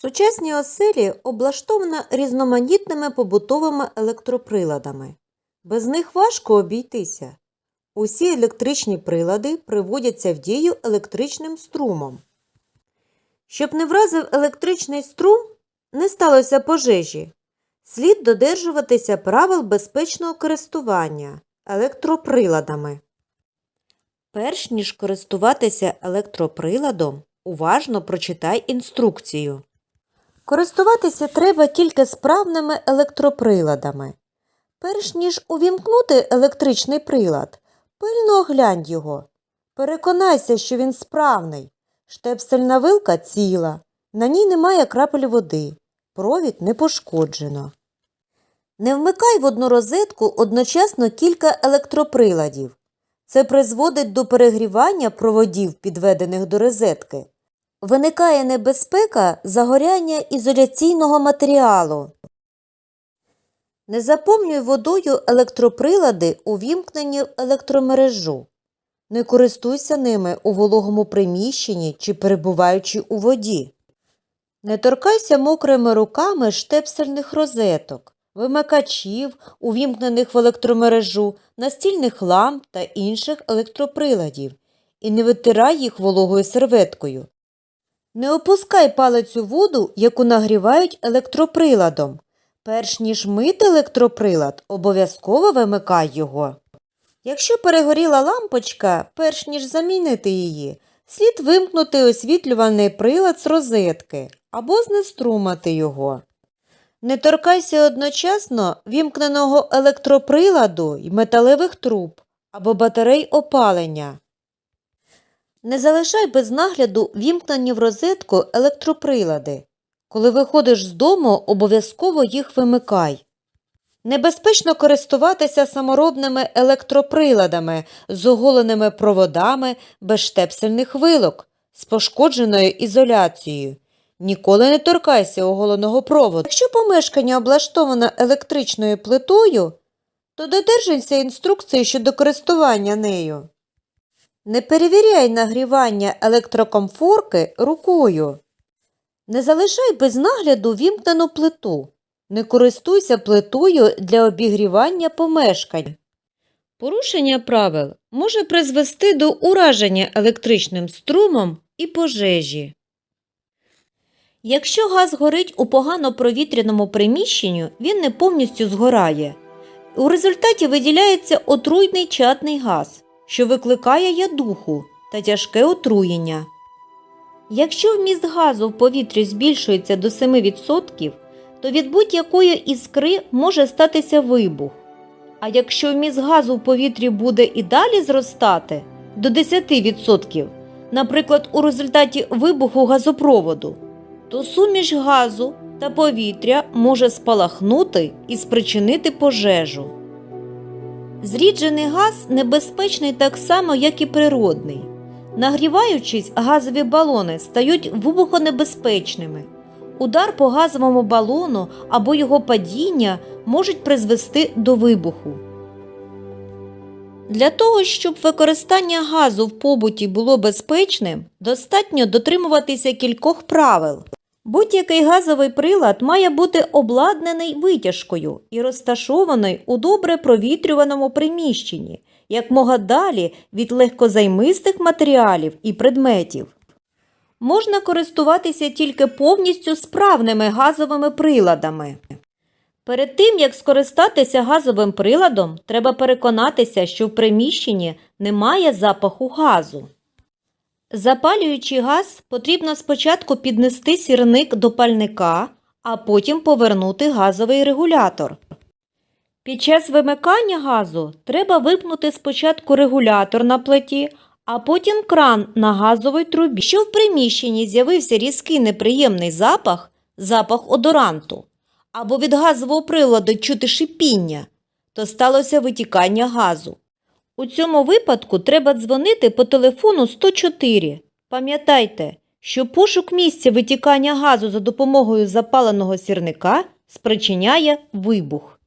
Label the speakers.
Speaker 1: Сучасні оселі облаштовані різноманітними побутовими електроприладами. Без них важко обійтися. Усі електричні прилади приводяться в дію електричним струмом. Щоб не вразив електричний струм, не сталося пожежі, слід додержуватися правил безпечного користування електроприладами. Перш ніж користуватися електроприладом, уважно прочитай інструкцію. Користуватися треба тільки справними електроприладами. Перш ніж увімкнути електричний прилад, пильно оглянь його. Переконайся, що він справний. Штепсельна вилка ціла, на ній немає крапель води, провід не пошкоджено. Не вмикай в одну розетку одночасно кілька електроприладів. Це призводить до перегрівання проводів, підведених до розетки. Виникає небезпека загоряння ізоляційного матеріалу. Не заповнюй водою електроприлади, увімкнені в електромережу. Не користуйся ними у вологому приміщенні чи перебуваючи у воді. Не торкайся мокрими руками штепсельних розеток, вимикачів, увімкнених в електромережу, настільних ламп та інших електроприладів, і не витирай їх вологою серветкою. Не опускай палець у воду, яку нагрівають електроприладом. Перш ніж мити електроприлад, обов'язково вимикай його. Якщо перегоріла лампочка, перш ніж замінити її, слід вимкнути освітлювальний прилад з розетки або знеструмати його. Не торкайся одночасно вімкненого електроприладу й металевих труб або батарей опалення. Не залишай без нагляду вімкнені в розетку електроприлади. Коли виходиш з дому, обов'язково їх вимикай. Небезпечно користуватися саморобними електроприладами з оголеними проводами без штепсельних вилок, з пошкодженою ізоляцією. Ніколи не торкайся оголеного проводу. Якщо помешкання облаштоване електричною плитою, то додержуйся інструкції щодо користування нею. Не перевіряй нагрівання електрокомфорки рукою. Не залишай без нагляду вімкнену плиту. Не користуйся плитою для обігрівання помешкань. Порушення правил може призвести до ураження електричним струмом і пожежі. Якщо газ горить у погано провітряному приміщенні, він не повністю згорає. У результаті виділяється отруйний чатний газ, що викликає ядуху та тяжке отруєння. Якщо вміст газу в повітрі збільшується до 7%, то від будь-якої іскри може статися вибух. А якщо вміст газу в повітрі буде і далі зростати до 10%, наприклад, у результаті вибуху газопроводу, то суміш газу та повітря може спалахнути і спричинити пожежу. Зріджений газ небезпечний так само, як і природний. Нагріваючись, газові балони стають вибухонебезпечними. Удар по газовому балону або його падіння можуть призвести до вибуху. Для того, щоб використання газу в побуті було безпечним, достатньо дотримуватися кількох правил. Будь-який газовий прилад має бути обладнаний витяжкою і розташований у добре провітрюваному приміщенні, якмога далі від легкозаймистих матеріалів і предметів. Можна користуватися тільки повністю справними газовими приладами. Перед тим, як скористатися газовим приладом, треба переконатися, що в приміщенні немає запаху газу. Запалюючи газ, потрібно спочатку піднести сірник до пальника, а потім повернути газовий регулятор. Під час вимикання газу треба випнути спочатку регулятор на плиті, а потім кран на газовій трубі. Якщо в приміщенні з'явився різкий неприємний запах, запах одоранту, або від газового приладу чути шипіння, то сталося витікання газу. У цьому випадку треба дзвонити по телефону 104. Пам'ятайте, що пошук місця витікання газу за допомогою запаленого сірника спричиняє вибух.